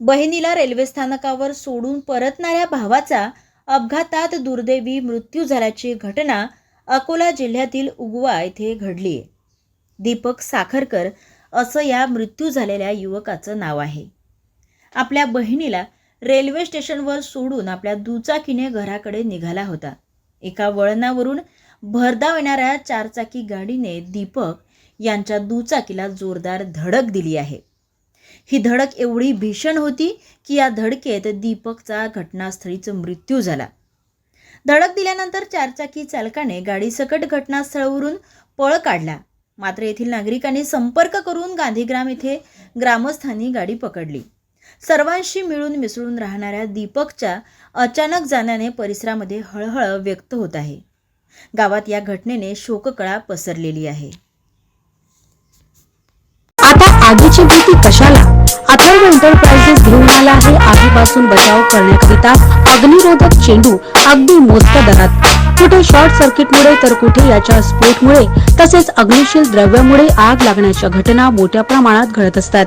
बहिणीला रेल्वे स्थानकावर सोडून परतणाऱ्या भावाचा अपघातात दुर्दैवी मृत्यू झाल्याची घटना अकोला जिल्ह्यातील उगवा येथे घडली. आहे दीपक साखरकर असं या मृत्यू झालेल्या युवकाचं नाव आहे. आपल्या बहिणीला रेल्वे स्टेशनवर सोडून आपल्या दुचाकीने घराकडे निघाला होता. एका वळणावरून भरधाव येणाऱ्या चारचाकी गाडीने दीपक यांच्या दुचाकीला जोरदार धडक दिली आहे. ही धडक एवढी भीषण होती की या धडकेत दीपकचा घटनास्थळीच मृत्यू झाला. धडक दिल्यानंतर चारचाकी चालकाने गाडीसकट घटनास्थळावरून पळ काढला. मात्र येथील नागरिकांनी संपर्क करून गांधीग्राम येथे ग्रामस्थांनी गाडी पकडली. सर्वांशी मिळून मिसळून राहणाऱ्या दीपकच्या अचानक जाण्याने परिसरामध्ये हळहळ व्यक्त होत आहे. गावात या घटनेने शोककळा पसरलेली आहे. आगीची भीती कशाला? अथर्व एंटरप्राइजेस घेऊन आला आहे आगीपासून बचाव करण्याकरिता अग्निरोधक चेंडू अगदी मोजक्या दरात. कुठे शॉर्ट सर्किटमुळे तर कुठे याच्या स्फोटमुळे तसेच अग्निशील द्रव्यामुळे आग लागण्याच्या घटना मोठ्या प्रमाणात घडत असतात.